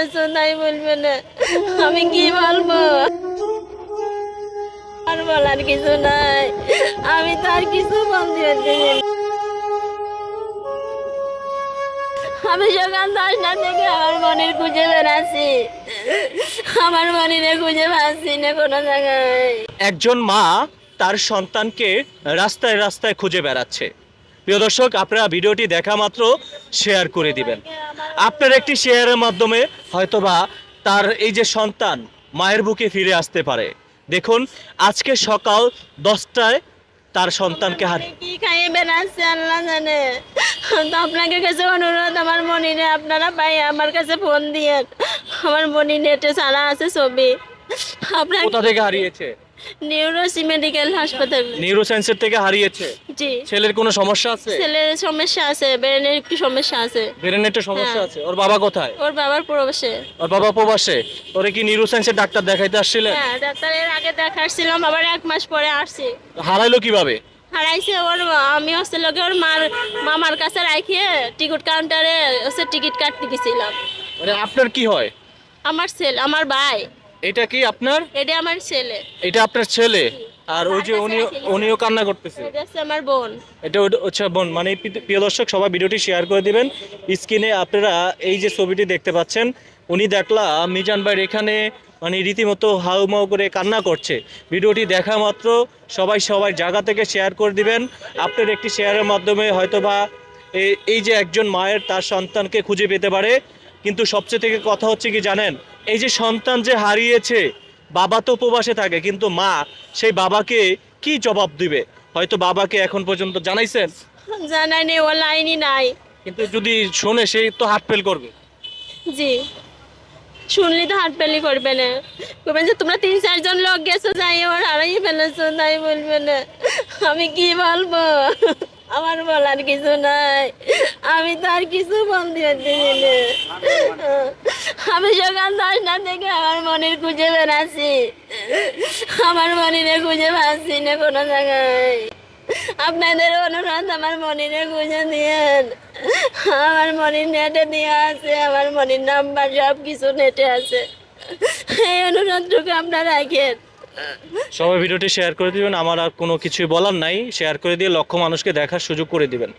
ফেলেছো তাই বলবে না। আমি কি বলব? আর বলার কিছু নাই। আমি তার কিছু না। আমি সকাল দশটা থেকে আমার মনের খুঁজে বেড়াচ্ছি। আমার মনের খুঁজে পাচ্ছি না কোনো জায়গায়। একজন মা তার সন্তানকে রাস্তায় রাস্তায় খুঁজে বেড়াচ্ছে। প্রিয় দর্শক, আপনারা ভিডিওটি দেখা মাত্র শেয়ার করে দিবেন। আপনার একটি শেয়ারের মাধ্যমে হয়তোবা তার এই যে সন্তান মায়ের বুকে ফিরে আসতে পারে। দেখুন আজকে সকাল দশটায় তার সন্তানকে হার কি খাইয়ে বেড়াচ্ছে আল্লাহ জানে। তো আপনাকে কাছে অনুরোধ আমার মনিরে আপনারা পাই আমার কাছে ফোন দিয়ে আমার মনি নেটে ছাড়া আছে ছবি। আপনার কোথা থেকে হারিয়েছে? নিউরোসি মেডিকেল হাসপাতাল নিউরোসায়েন্সের থেকে হারিয়েছে। জি। ছেলের কোনো সমস্যা আছে? ছেলের সমস্যা আছে ব্রেনের একটু সমস্যা আছে। ব্রেনের একটা সমস্যা হ্যাঁ। আছে। ওর বাবা কোথায়? ওর বাবার প্রবেশে ওর বাবা প্রবাসে। ওরে কি নিউরোসায়েন্সের ডাক্তার দেখাইতে আসছিলেন? হ্যাঁ ডাক্তারের আগে দেখাচ্ছিলাম আবার এক মাস পরে আসছি। হারাইলো কীভাবে? হারাইছে ওর আমি হচ্ছে লোকে ওর মার মামার কাছে রাখিয়ে টিকিট কাউন্টারে হচ্ছে টিকিট কাটতে গেছিলাম। মানে আপনার কি হয়? আমার ছেলে আমার ভাই। এটা কি আপনার? এটা আমার ছেলে। এটা আপনার ছেলে? আর ওই যে উনি উনিও কান্না করতেছে। এটা হচ্ছে আমার বোন। এটা হচ্ছে বোন। মানে প্রি- প্রিয় দর্শক সবাই ভিডিওটি শেয়ার করে দিবেন। স্ক্রিনে আপনারা এই যে ছবিটি দেখতে পাচ্ছেন উনি দেখলাম মিজান ভাইয়ের এখানে মানে রীতিমতো হাউমাউ করে কান্না করছে। ভিডিওটি দেখা মাত্র সবাই সবাই জায়গা থেকে শেয়ার করে দিবেন। আপনার একটি শেয়ারের মাধ্যমে হয়তোবা এই- এই যে একজন মায়ের তার সন্তানকে খুঁজে পেতে পারে। কিন্তু সবচেয়ে থেকে কথা হচ্ছে কি জানেন? এই যে সন্তান যে হারিয়েছে বাবা তো উপবাসে থাকে কিন্তু মা সেই বাবাকে কি জবাব দিবে? হয়তো বাবাকে এখন পর্যন্ত জানাইছেন? জানাই নেই ও লাইনই নাই। কিন্তু যদি শোনে সে তো হাত ফেল করবে। জি। শুনলি তো হাট পেলি করবে না। করবেন যে তোমরা তিন চারজন লোক গেছো যাই ওর হারাই ফেলেছো তাই বলবে না। আমি কি বলব? আমার বলার কিছু নাই। আমি তার কিছু বলতে পারছি আমি সকাল দশটা থেকে আমার মনের খুঁজে বেড়াচ্ছি। আমার মনিরে খুঁজে পাচ্ছি না কোনো জায়গায়। আপনাদের অনুরোধ আমার মনিরে খুঁজে দিয়েন। আমার মনির নেটে দেওয়া আছে, আমার মনির নাম্বার সব কিছু নেটে আছে। এই অনুরোধটুকু আপনারা রাখেন। সবাই ভিডিওটি শেয়ার করে দিবেন। আমার আর কোনো কিছুই বলার নাই। শেয়ার করে দিয়ে লক্ষ মানুষকে দেখার সুযোগ করে দিবেন।